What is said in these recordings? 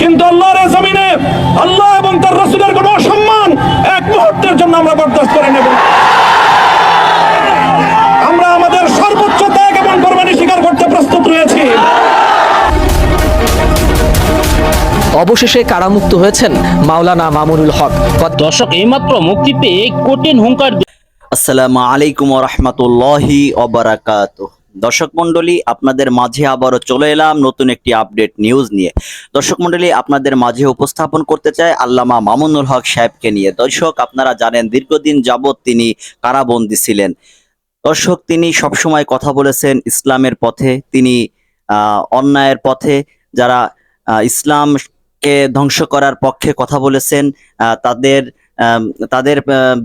কিন্তু আল্লাহর জমিনে আল্লাহ এবং তার রসুলের কোনো অসম্মান এক মুহূর্তের জন্য আমরা বরদাস্ত করে নেব। আমরা আমাদের সর্বোচ্চ ত্যাগ এবং কোরবানি স্বীকার করতে প্রস্তুত রয়েছি। অবশেষে কারামুক্ত হয়েছেন মাওলানা মামুনুল হক। দর্শক এইমাত্র মুক্তি পেয়ে কঠিন হুঙ্কার আসসালামু আলাইকুম রহমতুল্লাহি অবরাকাত দর্শক মন্ডলী আপনাদের মাঝে আবারও চলে এলাম নতুন একটি আপডেট নিউজ নিয়ে। দর্শক মন্ডলী আপনাদের মাঝে উপস্থাপন করতে চাই আল্লামা মামুনুল হক সাহেবকে নিয়ে। দর্শক, আপনারা জানেন দীর্ঘদিন যাবৎ তিনি কারাবন্দী ছিলেন। দর্শক, তিনি সবসময় কথা বলেছেন ইসলামের পথে, তিনি অন্যায়ের পথে। যারা ইসলামকে ধ্বংস করার পক্ষে কথা বলেছেন তাদের তাদের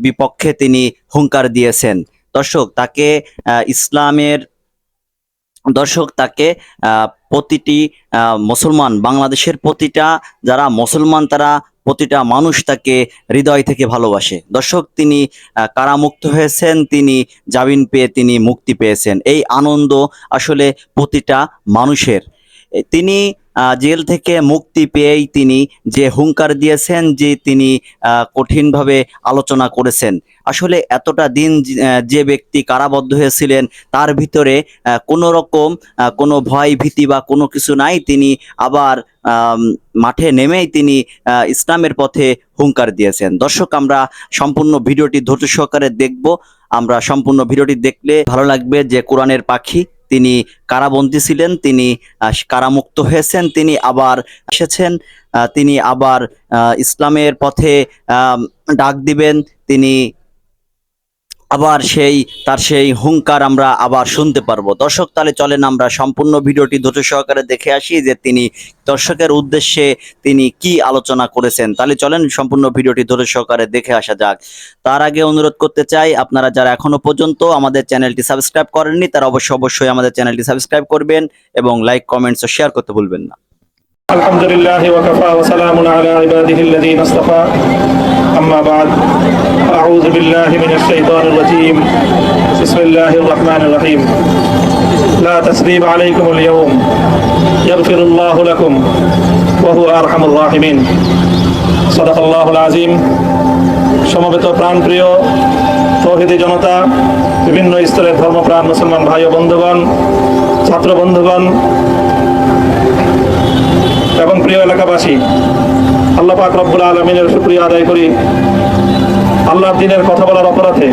বিপক্ষে তিনি হুঙ্কার দিয়েছেন। দর্শক, তাকে ইসলামের দর্শক, তাকে প্রতিটি মুসলমান, বাংলাদেশের প্রতিটা, যারা মুসলমান, তারা প্রতিটা মানুষ তাকে হৃদয় থেকে ভালোবাসে। দর্শক, তিনি কারামুক্ত হয়েছেন, তিনি জামিন পেয়ে তিনি মুক্তি পেয়েছেন। এই আনন্দ আসলে প্রতিটা মানুষের। তিনি জেল থেকে মুক্তি পেয়েই তিনি যে হুঙ্কার দিয়েছেন, যে তিনি কঠিনভাবে আলোচনা করেছেন। আসলে এতটা দিন যে- ব্যক্তি কারাবদ্ধ হয়েছিলেন, তার ভিতরে কোনো রকম কোনো ভয় ভীতি বা কোনো কিছু নাই। তিনি আবার মাঠে নেমেই তিনি ইসলামের পথে হুঙ্কার দিয়েছেন। দর্শক, আমরা সম্পূর্ণ ভিডিওটি ধৈর্য সহকারে দেখব। আমরা সম্পূর্ণ ভিডিওটি দেখলে ভালো লাগবে যে কোরআনের পাখি তিনি কারাবন্দী ছিলেন, তিনি কারামুক্ত হয়েছেন, তিনি আবার এসেছেন তিনি আবার ইসলামের পথে ডাক দিবেন, তিনি আবার সেই, তার সেই হুঙ্কার আমরা আবার শুনতে পারব। দর্শক, তাহলে চলেন আমরা সম্পূর্ণ ভিডিওটি ধৈর্য সহকারে দেখে আসি যে তিনি দর্শকের উদ্দেশ্যে তিনি কি আলোচনা করেছেন। তাহলে চলেন সম্পূর্ণ ভিডিওটি ধৈর্য সহকারে দেখে আসা যাক। তার আগে অনুরোধ করতে চাই, আপনারা যারা এখনও পর্যন্ত আমাদের চ্যানেলটি সাবস্ক্রাইব করেননি, তারা অবশ্যই অবশ্যই আমাদের চ্যানেলটি সাবস্ক্রাইব করবেন এবং লাইক, কমেন্টস ও শেয়ার করতে ভুলবেন না। الحمد لله وكفى وسلام على عباده الذين اصطفى أما بعد أعوذ بالله من الشيطان الرجيم بسم الله الرحمن الرحيم لا تسريب عليكم اليوم يغفر الله لكم وهو أرحم الراحمين صدق الله العظيم সমবেত প্রাণপ্রিয় তৌহিদি জনতা বিভিন্ন স্তরের ধর্মপ্রাণ মুসলমান ভাই ও বন্ধুগণ ছাত্র বন্ধুগণ এবং প্রিয় এলাকাবাসী, আল্লাহ পাক রব্বুল আলমিনের শুক্রিয়া আদায় করি। আল্লাহর দিনের কথা বলার অপরাধে,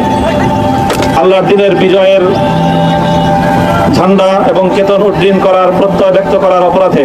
আল্লাহর দিনের বিজয়ের ঝান্ডা এবং কেতন উড্ডীন করার প্রত্যয় ব্যক্ত করার অপরাধে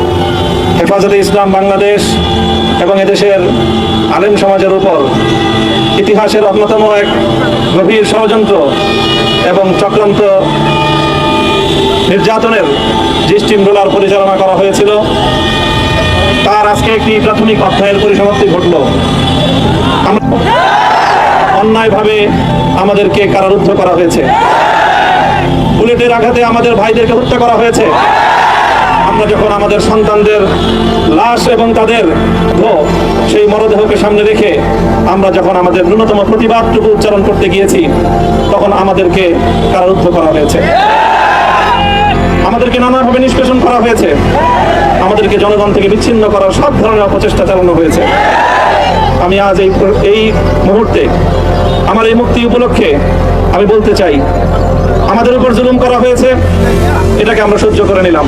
হেফাজতে ইসলাম বাংলাদেশ এবং এদেশের আলেম সমাজের উপর ইতিহাসের অন্যতম এক গভীর ষড়যন্ত্র এবং চক্রান্ত নির্যাতনের যে পরিচালনা করা হয়েছিল। তার আজকে একটি প্রাথমিক অধ্যায়ের পরিসমাপ্তি ঘটল। অন্যায়ভাবে আমাদেরকে কারারুদ্ধ করা হয়েছে। বুলেটের আঘাতে আমাদের ভাইদেরকে হত্যা করা হয়েছে। আমরা যখন আমাদের সন্তানদের লাশ এবং তাদের সেই মরদেহকে সামনে রেখে আমরা যখন আমাদের ন্যূনতম প্রতিবাদটুকু উচ্চারণ করতে গিয়েছি, তখন আমাদেরকে কারারুদ্ধ করা হয়েছে। আমাদেরকে নানাভাবে নিষ্পেষণ করা হয়েছে। আমাদেরকে জনগণ থেকে বিচ্ছিন্ন করার সব ধরনের অপচেষ্টা চালানো হয়েছে। আমি আজ এই এই মুহূর্তে আমার এই মুক্তি উপলক্ষে আমি বলতে চাই, আমাদের উপর জুলুম করা হয়েছে, এটাকে আমরা সহ্য করে নিলাম।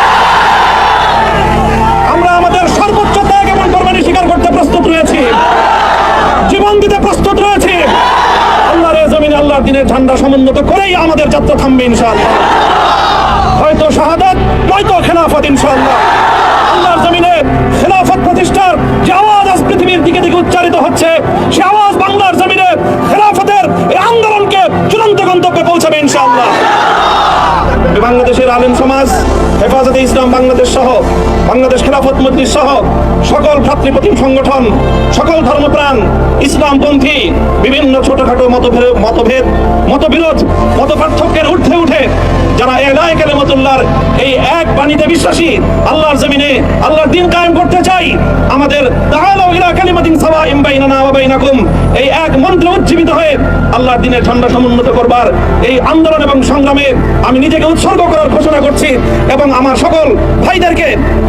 রয়েছি। জীবন দিতে প্রস্তুত রয়েছি। আল্লাহর জমিনে আল্লাহর দিনের ঝান্ডা সমুন্নত করেই আমাদের যাত্রা থামবে ইনশাআল্লাহ। হয়তো শাহাদাত, নয়তো খেলাফত ইনশাআল্লাহ। আল্লাহর জমিনে খেলাফত প্রতিষ্ঠার যে আওয়াজ আজ পৃথিবীর দিকে দিকে উচ্চারিত হচ্ছে, সে আওয়াজ বাংলার জমিনে খেলাফতের এই আন্দোলনকে চূড়ান্ত গন্তব্যে পৌঁছাবে ইনশাআল্লাহ। বাংলাদেশের আলেম সমাজ, হেফাজতে ইসলাম বাংলাদেশ সহ বাংলাদেশ খেলাফত মজলিস সহ সকল ভ্রাতৃপ্রতিম সংগঠন, সকল ধর্মপ্রাণ, ইসলামপন্থী, বিভিন্ন ছোটখাটো মতভেদ মতভেদ, মতবিরোধ মত পার্থক্যের ঊর্ধ্বে উঠে যারা এলায় কালেমতুল্লাহর এই এক বাণীতে বিশ্বাসী, আল্লাহর জমিনে, আল্লাহর দিন কায়েম করতে চাই, আমাদের ইলা এই এক মন্ত্রে উজ্জীবিত হয়ে আল্লাহর দিনের ঠান্ডা সমুন্নত করবার এই আন্দোলন এবং সংগ্রামে আমি নিজেকে উৎসর্গ করার ঘোষণা করছি এবং আমার সকল ভাইদেরকে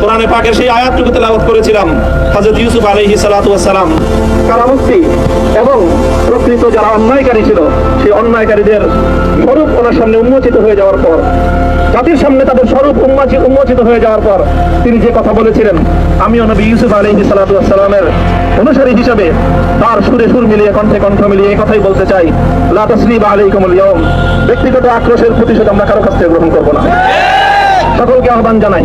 কোরআনে পাকের সেই আয়াতটুকু তেলাওয়াত করেছিলাম, হযরত ইউসুফ আলাইহি সালাতু ওয়াসসালাম। কারামুক্তি এবং প্রকৃত যারা অন্যায়কারী ছিল, সেই অন্যায়কারীদের স্বরূপ ওনার সামনে উন্মোচিত হয়ে যাওয়ার পর, জাতির সামনে তাদের স্বরূপ উন্মোচিত উন্মোচিত হয়ে যাওয়ার পর তিনি যে কথা বলেছিলেন, আমিও নবী ইউসুফ আলাইহি সালাতু ওয়াসসালামের অনুসারী হিসাবে তার সুরে সুর মিলিয়ে, কণ্ঠে কণ্ঠ মিলিয়ে এই কথাই বলতে চাই, লা তাসরিবা আলাইকুমুল ইয়াউম। ব্যক্তিগত আক্রোশের প্রতিশোধ আমরা কারও কাছ থেকে গ্রহণ করব না। সকলকে আহ্বান জানাই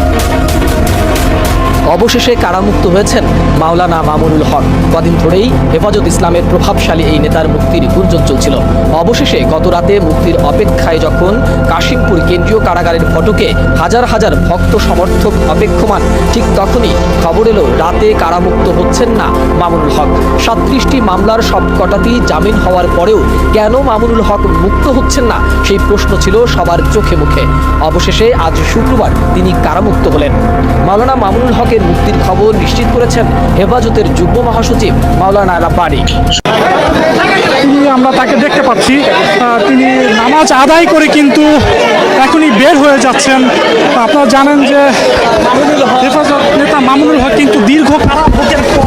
অবশেষে কারামুক্ত হয়েছেন মাওলানা মামুনুল হক। কদিন ধরেই হেফাজত ইসলামের প্রভাবশালী এই নেতার মুক্তির গুঞ্জন চলছিল। অবশেষে গত রাতে মুক্তির অপেক্ষায় যখন কাশিমপুর কেন্দ্রীয় কারাগারের ফটকে হাজার হাজার ভক্ত সমর্থক অপেক্ষমান, ঠিক তখনই খবর এলো, রাতে কারামুক্ত হচ্ছেন না মামুনুল হক। সাতত্রিশটি মামলার সব কটাতেই জামিন হওয়ার পরেও কেন মামুনুল হক মুক্ত হচ্ছেন না, সেই প্রশ্ন ছিল সবার চোখে মুখে। অবশেষে আজ শুক্রবার তিনি কারামুক্ত হলেন। মাওলানা মামুনুল হকের মুক্তির খবর নিশ্চিত করেছেন হেফাজতের যুগ্ম মহাসচিব মাওলানা রাব্বানি আমরা তাকে দেখতে পাচ্ছি। তিনি নামাজ আদায় করে কিন্তু এখনই বের হয়ে যাচ্ছেন। আপনারা জানেন যে হেফাজত নেতা মামুনুল হক কিন্তু দীর্ঘ খারাপ কারাভোগের পর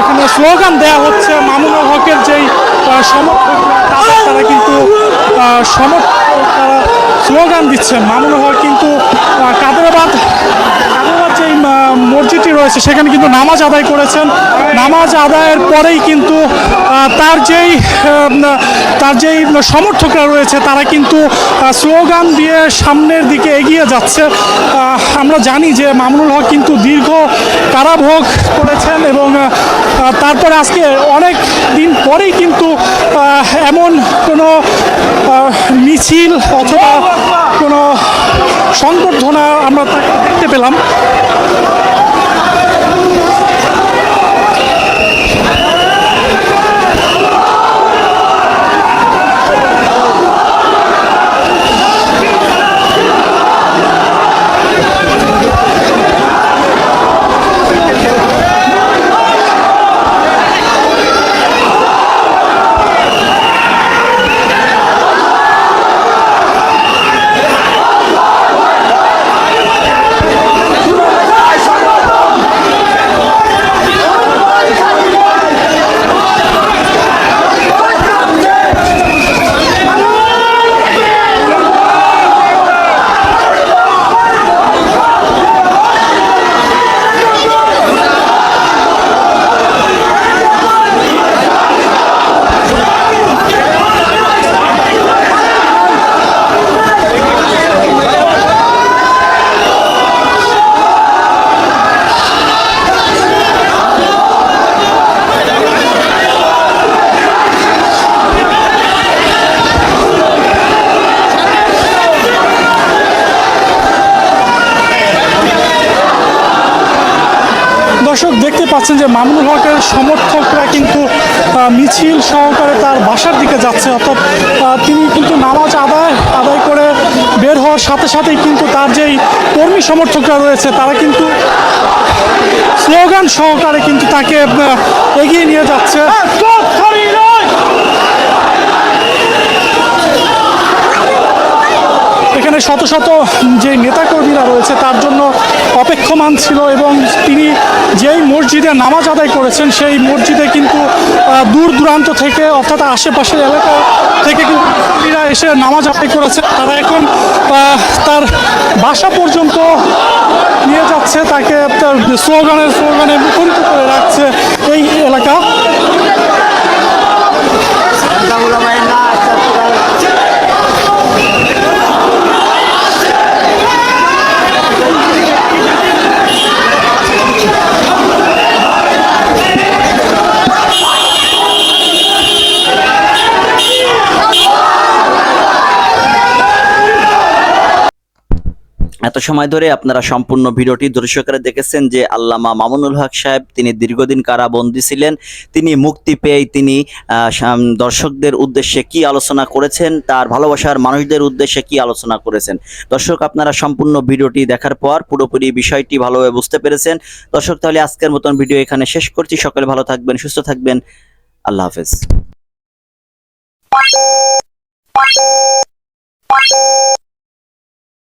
এখানে স্লোগান দেয়া হচ্ছে মামুনুল হকের যেই আহ, সমর্থকরা তারা কিন্তু সমর্থক স্লোগান দিচ্ছেন। মামুনুল হক কিন্তু কাদেরাবাদ রয়েছে, সেখানে কিন্তু নামাজ আদায় করেছেন। নামাজ আদায়ের পরেই কিন্তু তার যেই তার যেই সমর্থকরা রয়েছে, তারা কিন্তু স্লোগান দিয়ে সামনের দিকে এগিয়ে যাচ্ছে। আমরা জানি যে মামুনুল হক কিন্তু দীর্ঘ কারাভোগ করেছেন এবং তারপরে আজকে অনেক দিন পরেই কিন্তু এমন কোনো মিছিল অথবা সংবর্ধনা আমরা দেখতে পেলাম। পাচ্ছেন যে মামুনুল হকের সমর্থকরা কিন্তু মিছিল সহকারে তার বাসার দিকে যাচ্ছে। অর্থাৎ তিনি কিন্তু নামাজ আদায় আদায় করে বের হওয়ার সাথে সাথেই কিন্তু তার যেই কর্মী সমর্থকরা রয়েছে, তারা কিন্তু স্লোগান সহকারে কিন্তু তাকে এগিয়ে নিয়ে যাচ্ছে। এখানে শত শত যে নেতাকর্মীরা রয়েছে, তার জন্য অপেক্ষমান ছিল এবং তিনি যেই মসজিদে নামাজ আদায় করেছেন, সেই মসজিদে কিন্তু দূর দূরান্ত থেকে, অর্থাৎ আশেপাশের এলাকা থেকে কিন্তু এসে নামাজ আদায় করেছে তারা এখন তার বাসা পর্যন্ত নিয়ে যাচ্ছে, তাকে তার স্লোগানের স্লোগানে মুখরিত করে রাখছে এই এলাকা। এত সময় ধরে আপনারা সম্পূর্ণ ভিডিওটি দর্শকরা দেখেছেন যে আল্লামা মামুনুল হক সাহেব, তিনি দীর্ঘদিন কারাবন্দী ছিলেন, তিনি মুক্তি পেয়ে তিনি দর্শকদের উদ্দেশ্যে কি আলোচনা করেছেন, তার ভালোবাসার মানুষদের উদ্দেশ্যে কি আলোচনা করেছেন। দর্শক, আপনারা সম্পূর্ণ ভিডিওটি দেখার পর পুরোপুরি বিষয়টি ভালোভাবে বুঝতে পেরেছেন। দর্শক, তাহলে আজকের মতন ভিডিও এখানে শেষ করছি। সকলে ভালো থাকবেন, সুস্থ থাকবেন। আল্লাহ হাফেজ।